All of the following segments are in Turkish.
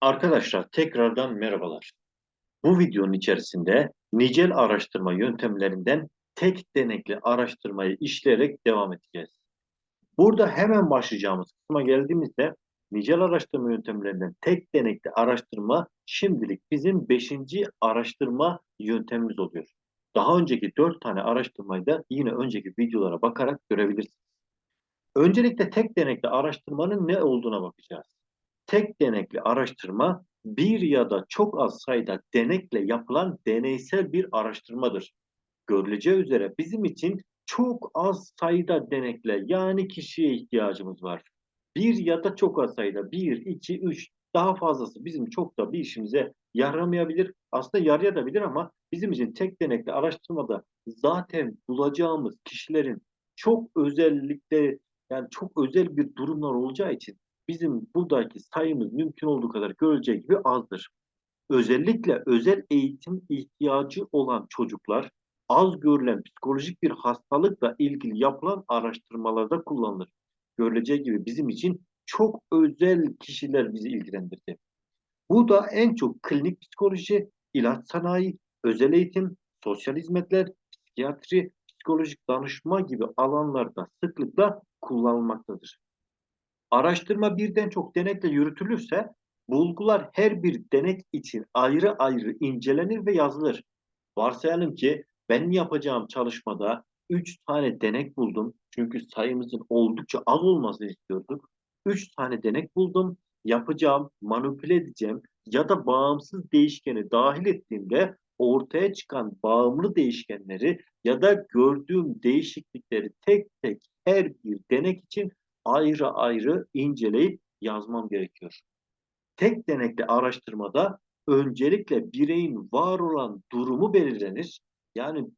Arkadaşlar tekrardan merhabalar. Bu videonun içerisinde nicel araştırma yöntemlerinden tek denekli araştırmayı işleyerek devam edeceğiz. Burada hemen başlayacağımız kısma geldiğimizde nicel araştırma yöntemlerinden tek denekli araştırma şimdilik bizim beşinci araştırma yöntemimiz oluyor. Daha önceki dört tane araştırmayı da yine önceki videolara bakarak görebilirsiniz. Öncelikle tek denekli araştırmanın ne olduğuna bakacağız. Tek denekli araştırma bir ya da çok az sayıda denekle yapılan deneysel bir araştırmadır. Görüleceği üzere bizim için çok az sayıda denekle yani kişiye ihtiyacımız var. Bir ya da çok az sayıda, bir, iki, üç daha fazlası bizim çok da bir işimize yaramayabilir. Aslında yarayabilir ama bizim için tek denekli araştırmada zaten bulacağımız kişilerin çok özellikle yani çok özel bir durumlar olacağı için bizim buradaki sayımız mümkün olduğu kadar görüleceği gibi azdır. Özellikle özel eğitim ihtiyacı olan çocuklar az görülen psikolojik bir hastalıkla ilgili yapılan araştırmalarda kullanılır. Görüleceği gibi bizim için çok özel kişiler bizi ilgilendirdi. Bu da en çok klinik psikoloji, ilaç sanayi, özel eğitim, sosyal hizmetler, psikiyatri, psikolojik danışma gibi alanlarda sıklıkla kullanılmaktadır. Araştırma birden çok denekle yürütülürse bulgular her bir denek için ayrı ayrı incelenir ve yazılır. Varsayalım ki benim yapacağım çalışmada 3 tane denek buldum. Çünkü sayımızın oldukça az olmasını istiyorduk. 3 tane denek buldum. Yapacağım, manipüle edeceğim ya da bağımsız değişkeni dahil ettiğimde ortaya çıkan bağımlı değişkenleri ya da gördüğüm değişiklikleri tek tek her bir denek için ayrı ayrı inceleyip yazmam gerekiyor. Tek denekli araştırmada öncelikle bireyin var olan durumu belirlenir. Yani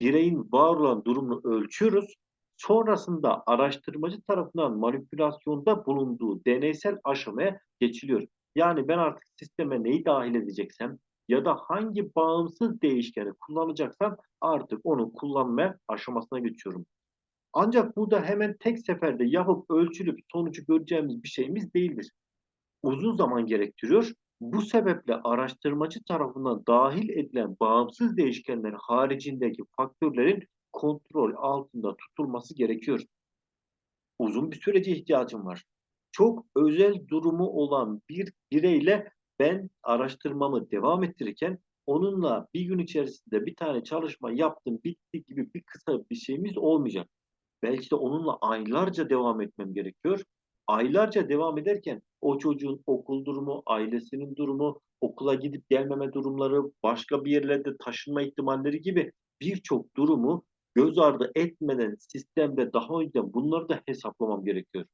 bireyin var olan durumunu ölçüyoruz. Sonrasında araştırmacı tarafından manipülasyonda bulunduğu deneysel aşamaya geçiliyor. Yani ben artık sisteme neyi dahil edeceksem ya da hangi bağımsız değişkeni kullanacaksam artık onu kullanma aşamasına geçiyorum. Ancak bu da hemen tek seferde yapıp ölçülüp sonucu göreceğimiz bir şeyimiz değildir. Uzun zaman gerektiriyor. Bu sebeple araştırmacı tarafından dahil edilen bağımsız değişkenlerin haricindeki faktörlerin kontrol altında tutulması gerekiyor. Uzun bir sürece ihtiyacım var. Çok özel durumu olan bir bireyle ben araştırmamı devam ettirirken onunla bir gün içerisinde bir tane çalışma yaptım bitti gibi bir kısa bir şeyimiz olmayacak. Belki de onunla aylarca devam etmem gerekiyor. Aylarca devam ederken o çocuğun okul durumu, ailesinin durumu, okula gidip gelmeme durumları, başka bir yerlerde taşınma ihtimalleri gibi birçok durumu göz ardı etmeden sistemde daha önceden bunları da hesaplamam gerekiyor.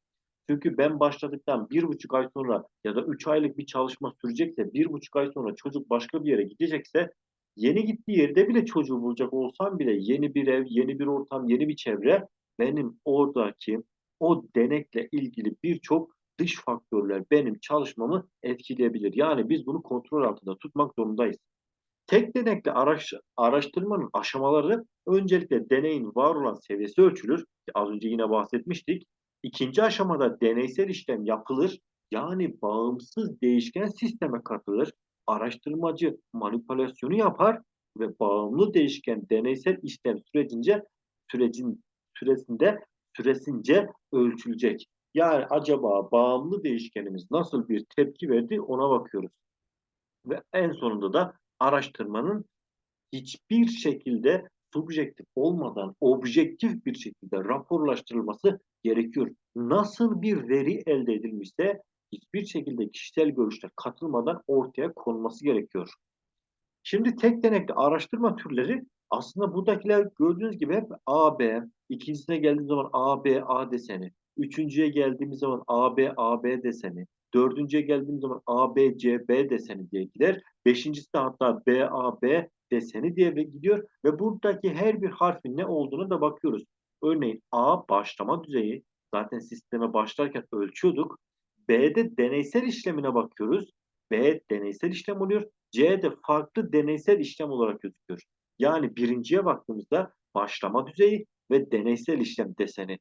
Çünkü ben başladıktan bir buçuk ay sonra ya da üç aylık bir çalışma sürecekse, bir buçuk ay sonra çocuk başka bir yere gidecekse, yeni gittiği yerde bile çocuğu bulacak olsam bile yeni bir ev, yeni bir ortam, yeni bir çevre benim oradaki o denekle ilgili birçok dış faktörler benim çalışmamı etkileyebilir. Yani biz bunu kontrol altında tutmak zorundayız. Tek denekli araş, araştırmanın aşamaları öncelikle deneyin var olan seviyesi ölçülür. Az önce yine bahsetmiştik. İkinci aşamada deneysel işlem yapılır. Yani bağımsız değişken sisteme katılır. Araştırmacı manipülasyonu yapar ve bağımlı değişken deneysel işlem sürecince sürecin süresinde süresince ölçülecek. Yani acaba bağımlı değişkenimiz nasıl bir tepki verdi ona bakıyoruz. Ve en sonunda da araştırmanın hiçbir şekilde subjektif olmadan objektif bir şekilde raporlaştırılması gerekiyor. Nasıl bir veri elde edilmişse hiçbir şekilde kişisel görüşler katılmadan ortaya konulması gerekiyor. Şimdi tek denekli araştırma türleri aslında buradakiler gördüğünüz gibi hep AB, ikincisine geldiğimiz zaman AB, A deseni, üçüncüye geldiğimiz zaman AB, AB deseni, dördüncüye geldiğimiz zaman AB, CB deseni diye gider. Beşincisi de hatta BAB deseni diye gidiyor ve buradaki her bir harfin ne olduğunu da bakıyoruz. Örneğin A başlama düzeyi, zaten sisteme başlarken ölçüyorduk. B'de deneysel işlemine bakıyoruz. B deneysel işlem oluyor. C de farklı deneysel işlem olarak gözüküyor. Yani birinciye baktığımızda başlama düzeyi ve deneysel işlem deseni.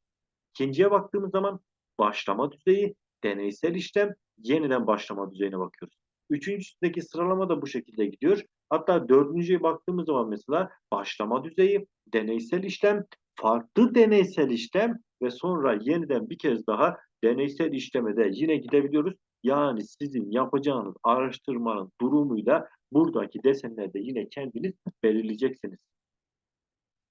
İkinciye baktığımız zaman başlama düzeyi, deneysel işlem, yeniden başlama düzeyine bakıyoruz. Üçüncüsündeki sıralama da bu şekilde gidiyor. Hatta dördüncüye baktığımız zaman mesela başlama düzeyi, deneysel işlem, farklı deneysel işlem ve sonra yeniden bir kez daha deneysel işleme de yine gidebiliyoruz. Yani sizin yapacağınız araştırmanın durumuyla buradaki desenlerde yine kendiniz belirleyeceksiniz.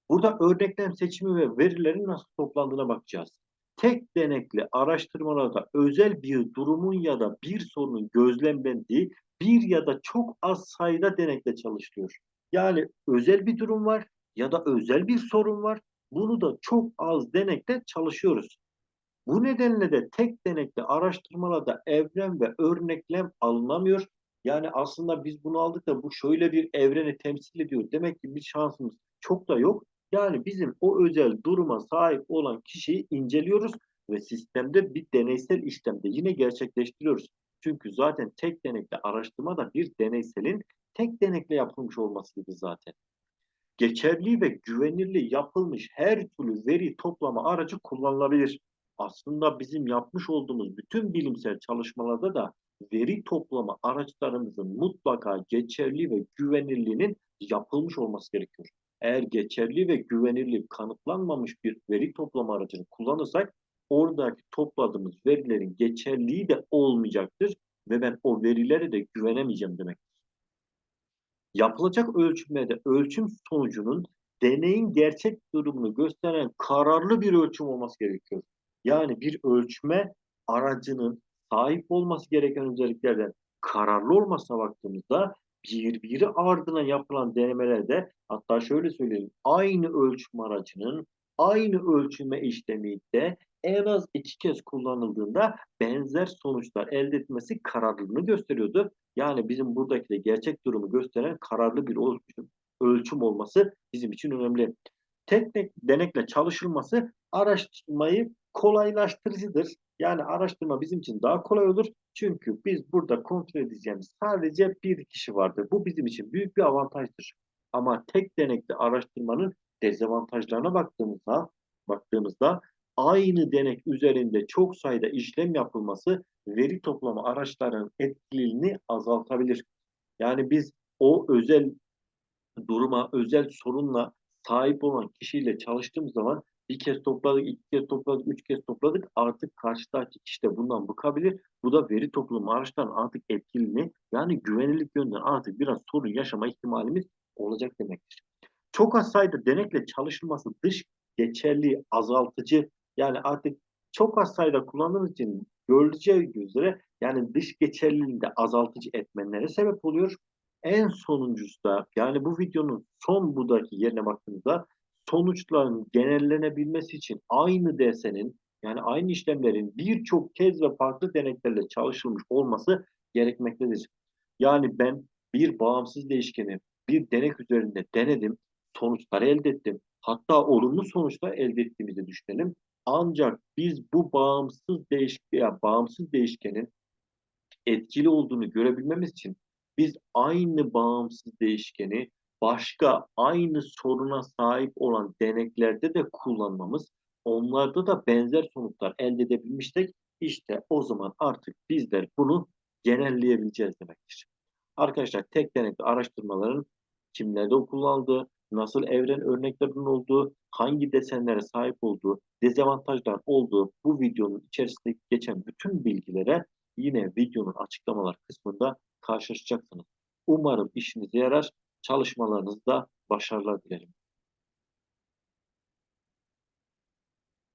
Burada örneklem seçimi ve verilerin nasıl toplandığına bakacağız. Tek denekli araştırmalarda özel bir durumun ya da bir sorunun gözlemlendiği bir ya da çok az sayıda denekle çalışılıyor. Yani özel bir durum var ya da özel bir sorun var. Bunu da çok az denekle çalışıyoruz. Bu nedenle de tek denekli araştırmalarda evren ve örneklem alınamıyor. Yani aslında biz bunu aldık da bu şöyle bir evreni temsil ediyor. Demek ki bir şansımız çok da yok. Yani bizim o özel duruma sahip olan kişiyi inceliyoruz ve sistemde bir deneysel işlemde yine gerçekleştiriyoruz. Çünkü zaten tek denekle araştırma da bir deneyselin tek denekle yapılmış olmasıydı zaten. Geçerli ve güvenilir yapılmış her türlü veri toplama aracı kullanılabilir. Aslında bizim yapmış olduğumuz bütün bilimsel çalışmalarda da veri toplama araçlarımızın mutlaka geçerli ve güvenilirliğinin yapılmış olması gerekiyor. Eğer geçerli ve güvenilir kanıtlanmamış bir veri toplama aracını kullanırsak oradaki topladığımız verilerin geçerliği de olmayacaktır ve ben o verilere de güvenemeyeceğim demektir. Yapılacak ölçümlerde ölçüm sonucunun deneyin gerçek durumunu gösteren kararlı bir ölçüm olması gerekiyor. Yani bir ölçme aracının sahip olması gereken özelliklerden kararlı olmasına baktığımızda birbiri ardına yapılan denemelerde hatta şöyle söyleyelim aynı ölçüm aracının aynı ölçüme işleminde en az iki kez kullanıldığında benzer sonuçlar elde etmesi kararlılığını gösteriyordu. Yani bizim buradaki de gerçek durumu gösteren kararlı bir ölçüm, ölçüm olması bizim için önemli. Tek tek denekle çalışılması araştırmayı kolaylaştırıcıdır. Yani araştırma bizim için daha kolay olur. Çünkü biz burada kontrol edeceğimiz sadece bir kişi vardır. Bu bizim için büyük bir avantajdır. Ama tek denekli araştırmanın dezavantajlarına baktığımızda baktığımızda aynı denek üzerinde çok sayıda işlem yapılması veri toplama araçlarının etkililiğini azaltabilir. Yani biz o özel duruma, özel sorunla sahip olan kişiyle çalıştığımız zaman bir kez topladık, iki kez topladık, üç kez topladık. Artık karşıdaki kişi de bundan bıkabilir. Bu da veri toplama araçlarının artık etkililiğini yani güvenilirlik yönden artık biraz sorun yaşama ihtimalimiz olacak demektir. Çok az sayıda denekle çalışılması dış geçerli azaltıcı yani artık çok az sayıda kullandığımız için görüleceği üzere yani dış geçerliliğini de azaltıcı etmenlere sebep oluyor. En sonuncusu yani bu videonun son buradaki yerine baktığımızda sonuçların genellenebilmesi için aynı desenin yani aynı işlemlerin birçok kez ve farklı deneklerle çalışılmış olması gerekmektedir. Yani ben bir bağımsız değişkeni bir denek üzerinde denedim, sonuçlar elde ettim. Hatta olumlu sonuçlar elde ettiğimizi düşünelim. Ancak biz bu bağımsız değişken, bağımsız değişkenin etkili olduğunu görebilmemiz için biz aynı bağımsız değişkeni başka aynı soruna sahip olan deneklerde de kullanmamız, onlarda da benzer sonuçlar elde edebilmiştik. İşte o zaman artık bizler bunu genelleyebileceğiz demektir. Arkadaşlar tek denekli araştırmaların kimlerde kullanıldığı, nasıl evren örneklerinin olduğu, hangi desenlere sahip olduğu, dezavantajlar olduğu bu videonun içerisinde geçen bütün bilgilere yine videonun açıklamalar kısmında karşılaşacaksınız. Umarım işinize yarar. Çalışmalarınızda başarılar dilerim.